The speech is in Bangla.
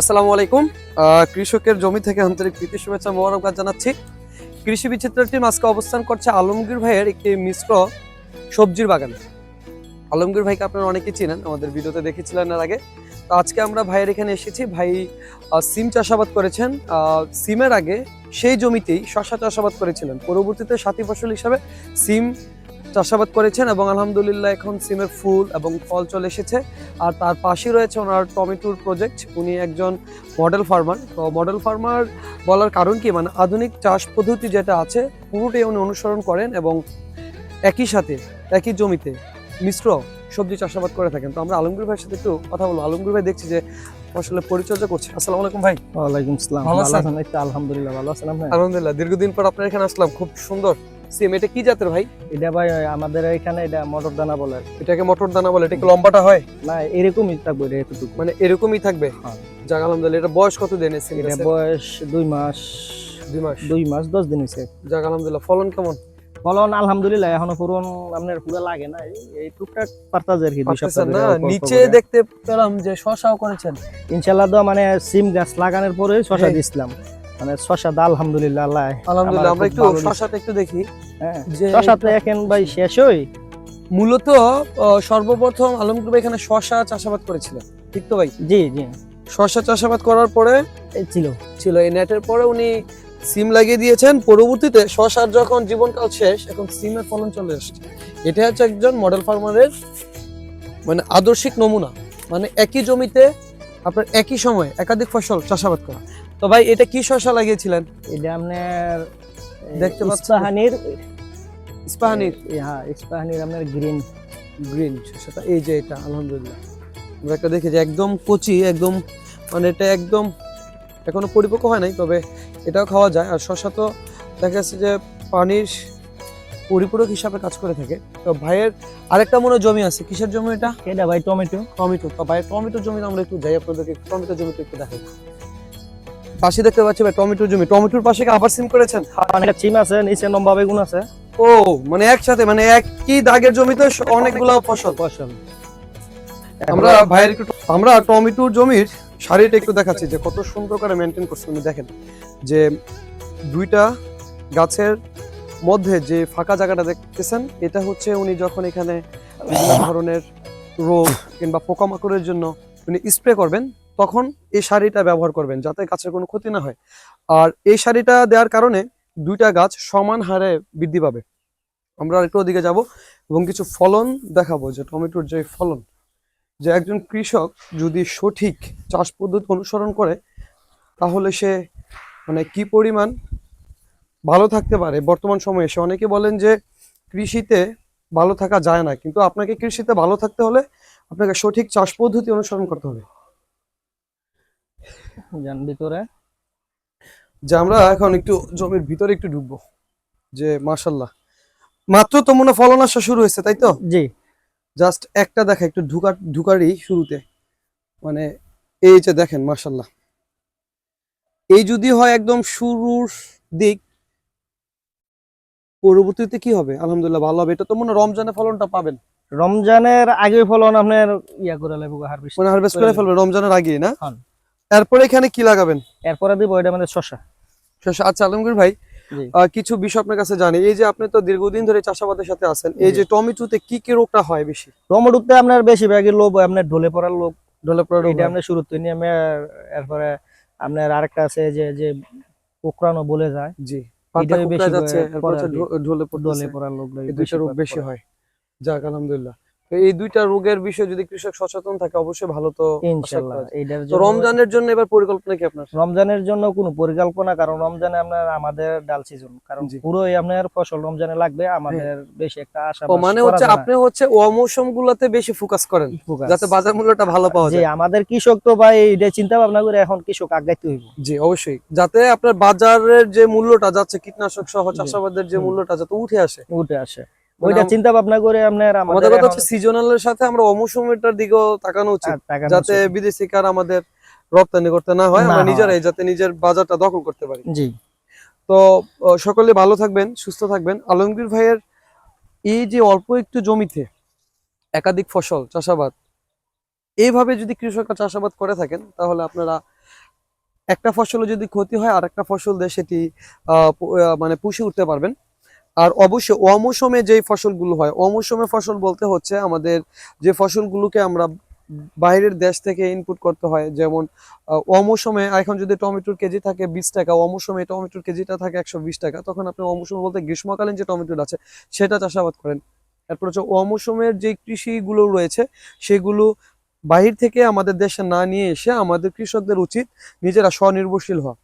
আসসালামু আলাইকুম। কৃষকের জমি থেকে আন্তরিক প্রীতি, শুভেচ্ছা, মোবারকবাদ জানাচ্ছি। কৃষি বিচিত্র টিম আজকে অবস্থান করছে আলমগীর ভাইয়ের একটি মিশ্র সবজির বাগান। আলমগীর ভাইকে আপনারা অনেকেই চিনেন, আমাদের ভিডিওতে দেখেছিলেন এর আগে। তো আজকে আমরা ভাইয়ের এখানে এসেছি। ভাই সিম চাষাবাদ করেছেন। সিমের আগে সেই জমিতেই শশা চাষাবাদ করেছিলেন। পরবর্তীতে সাথী ফসল হিসাবে সিম চাষাবাদ করেছেন এবং আলহামদুলিল্লাহ এখন সিমের ফুল এবং ফল চলে এসেছে। আর তার পাশেই রয়েছে ওনার টমেটোর প্রজেক্ট। উনি একজন মডেল ফার্মার। তো মডেল ফার্মার বলার কারণ কি? মানে আধুনিক চাষ পদ্ধতি যেটা আছে পুরোটাই উনি অনুসরণ করেন এবং একই সাথে একই জমিতে মিশ্র সবজি চাষাবাদ করে থাকেন। তো আমরা আলমগীর ভাইয়ের সাথে একটু কথা বলব। আলমগীর ভাই দেখছি যে আসলে পরিচর্যা করছে। আসসালামু আলাইকুম ভাই। ওয়ালাইকুম আসসালাম। ভালো আছেন? আলহামদুলিল্লাহ ভালো আছেন আলহামদুলিল্লাহ দীর্ঘদিন পর আপনার এখানে আসলাম। খুব সুন্দর। সিম এটা কি জাতের ভাই? এটা ভাই আমাদের এখানে এটা মটর দানা বলে। এটাকে মটর দানা বলে এটা কি লম্বাটা হয়? না এরকমই থাকবে এটা এতটুকু। মানে এরকমই থাকবে? হ্যাঁ। যাক আলহামদুলিল্লাহ এটা বয়স কত দিন সিম এটা বয়স দুই মাস। দুই মাস। দুই মাস দশ দিন হয়েছে। যাক আলহামদুলিল্লাহ ফলন কেমন? ফলন আলহামদুলিল্লাহ এখনও পুরন আপনার পুরো লাগে না। এই- টুকটাক পারতাছে আর কি না? নিচে দেখতে পেলাম যে শশাও করেছেন। ইনশাল্লাহ তো মানে সিম গাছ লাগানোর পরে শশা হ্যাঁ। দিছিলাম মানে শশা দা আলহামদুলিল্লাহ আল্লাহ আলহামদুলিল্লাহ আমরা একটু শশাটা একটু দেখি। হ্যাঁ যে শশা তো এখন ভাই শেষ হই। মূলত সর্বপ্রথম ভাই এখানে শশা চাষাবাদ করেছিলেন। ঠিক তো ভাই? জি জি। শশা চাষাবাদ করার পরে ছিল। ছিল এই নেটের পরে উনি সিম লাগিয়ে দিয়েছেন। পরবর্তীতে শশার যখন জীবনকাল শেষ এখন সিমের ফলন চলে আসছে। এটা হচ্ছে একজন মডেল ফার্মারের মানে আদর্শিক নমুনা। মানে একই জমিতে আপনার একই সময়ে একাধিক ফসল চাষাবাদ করা। তো ভাই এটা কি শশা লাগিয়েছিলেন? এটা আপনার দেখতে পাচ্ছেন? ইস্পাহানির হ্যাঁ ইস্পাহানির আপনার গ্রিন। গ্রিন সেটা এই যে এটা আলহামদুলিল্লাহ। আমরা একটা দেখি যে একদম কচি একদম মানে এটা একদম এখনও পরিপক্ক হয় নাই তবে এটাও খাওয়া যায়। আর শশা তো দেখা যাচ্ছে যে পানির পরিপূরক হিসাবে কাজ করে থাকে। তো ভাইয়ের আরেকটা মনে জমি আছে। কিসের জমি এটা? এটা ভাই টমেটো। টমেটো। তো ভাইয়ের টমেটো জমি আমরা একটু যাই আপনাদেরকে টমেটো জমিতে একটু দেখাই। পাশে দেখতে পাচ্ছি ভাই টমেটোর জমি। টমেটোর পাশে আবার সিম করেছেন? অনেক চিম আছে নিচে লম্বা বেগুন আছে। ও মানে একসাথে মানে একই দাগের জমিতে অনেকগুলো ফসল। ফসল। আমরা ভাইয়ের একটু আমরা টমেটোর জমির সারিটা একটু দেখাচ্ছি যে কত সুন্দর করে মেনটেন করছে। উনি দেখেন যে দুইটা গাছের মধ্যে যে ফাঁকা জায়গাটা দেখতেছেন এটা হচ্ছে উনি যখন এখানে বিভিন্ন ধরনের রোগ কিংবা পোকামাকড়ের জন্য উনি স্প্রে করবেন তখন এই শাড়িটা ব্যবহার করবেন যাতে গাছের কোনো ক্ষতি না হয়। আর এই শাড়িটা দেওয়ার কারণে দুইটা গাছ সমান হারে বৃদ্ধি পাবে। আমরা একটু ওদিকে যাব এবং কিছু ফলন দেখাবো, যে টমেটোর যে ফলন। যে একজন কৃষক যদি সঠিক চাষ পদ্ধতি অনুসরণ করে, তাহলে সে মানে কি পরিমাণ ভালো থাকতে পারে? বর্তমান সময়ে এসে অনেকে বলেন যে কৃষিতে ভালো থাকা যায় না, কিন্তু আপনাকে কৃষিতে ভালো থাকতে হলে আপনাকে সঠিক চাষ পদ্ধতি অনুসরণ করতে হবে। যান ভিতরে। যে আমরা এখন একটু জমির ভিতরে একটু ঢুকবো। যে মাশাল্লাহ। মাত্র তো মনে ফলন আসা শুরু হয়েছে তাই তো? জি। জাস্ট একটা দেখা একটু ঢুকা ঢুকারই শুরুতে। মানে এই যে দেখেন মাশাল্লাহ। এই যদি হয় একদম শুরুর দিক পরবর্তীতে কি হবে? আলহামদুলিল্লাহ ভালো হবে। এটা তো মনে রমজানে ফলনটা পাবেন। রমজানের আগে ফলন আপনার ইয়া করে লাগবে হারভেস্ট মানে হারভেস্ট করে ফেলবেন রমজানের আগে না? হ্যাঁ। এরপরে এখানে কি লাগাবেন? এরপরে দিব এটা মানে শশা শশা। আচ্ছা আলমগীর ভাই। কিছু বিষয় আপনার কাছে জানি। এই যে আপনি তো দীর্ঘদিন ধরে চাষাবাদের সাথে আছেন এই যে টমেটোতে কি কি রোগটা হয় বেশি? টমেটোতে আপনার বেশি বেশিরভাগই লোভ আপনার ঢলে পড়ার লোভ। ঢলে পড়া রোগ এটা। আপনার শুরুতে নিয়ে আমি এরপরে আপনার আরেকটা আছে যে যে পোকরানো বলে যায়। জি ঢলে পড়ার রোগ বেশি হয়। যাক আলহামদুলিল্লাহ। তো এই দুইটা রোগের বিষয়ে যদি কৃষক সচেতন থাকে অবশ্যই ভালো তো। এইটার জন্য রমজানের জন্য এবার পরিকল্পনা কি আপনার? রমজানের জন্য কোনো পরিকল্পনা কারণ রমজানে আপনার আমাদের ডাল সিজন কারণ। পুরোই আপনার ফসল রমজানে লাগবে আমাদের বেশি একটা আশা ও মানে হচ্ছে আপনি হচ্ছে অমৌসুম গুলাতে বেশি ফোকাস করেন যাতে বাজার মূল্যটা ভালো পাওয়া যায়। আমাদের কৃষক তো ভাই এটা চিন্তা ভাবনা করে এখন কৃষক আগাইতে হইব। জি অবশ্যই। যাতে আপনার বাজারের যে মূল্যটা যাচ্ছে কীটনাশক সহ চাষাবাদের যে মূল্যটা যাতে উঠে আসে। উঠে আসে। ওইটা চিন্তা ভাবনা করে আপনার আমাদের আমাদের কথা হচ্ছে সিজনালের সাথে আমরা অমৌসুমেরটার দিকেও তাকানো উচিত যাতে বিদেশি কার আমাদের রপ্তানি করতে না হয় আমরা নিজেরাই যাতে নিজের বাজারটা দখল করতে পারি। জি। তো সকলে ভালো থাকবেন সুস্থ থাকবেন। আলমগীর ভাইয়ের এই যে অল্প একটু জমিতে একাধিক ফসল চাষাবাদ এইভাবে যদি কৃষকরা চাষাবাদ করে থাকেন তাহলে আপনারা একটা ফসলে যদি ক্ষতি হয় আর একটা ফসল দিয়ে সেটি মানে পুষে উঠতে পারবেন। আর অবশ্যই অমৌসুমে যেই ফসলগুলো হয়, অমৌসুমে ফসল বলতে হচ্ছে আমাদের যে ফসলগুলোকে আমরা বাইরের দেশ থেকে ইনপুট করতে হয়, যেমন অমৌসুমে এখন যদি টমেটোর কেজি থাকে বিশ টাকা, অমৌসুমে টমেটোর কেজিটা থাকে একশো বিশ টাকা, তখন আপনি অমৌসুমে বলতে গ্রীষ্মকালীন যে টমেটোটা আছে, সেটা চাষাবাদ করেন। তারপর হচ্ছে অমৌসুমের যে কৃষিগুলো রয়েছে, সেগুলো বাহির থেকে আমাদের দেশে না নিয়ে এসে আমাদের কৃষকদের উচিত নিজেরা স্বনির্ভরশীল হওয়া।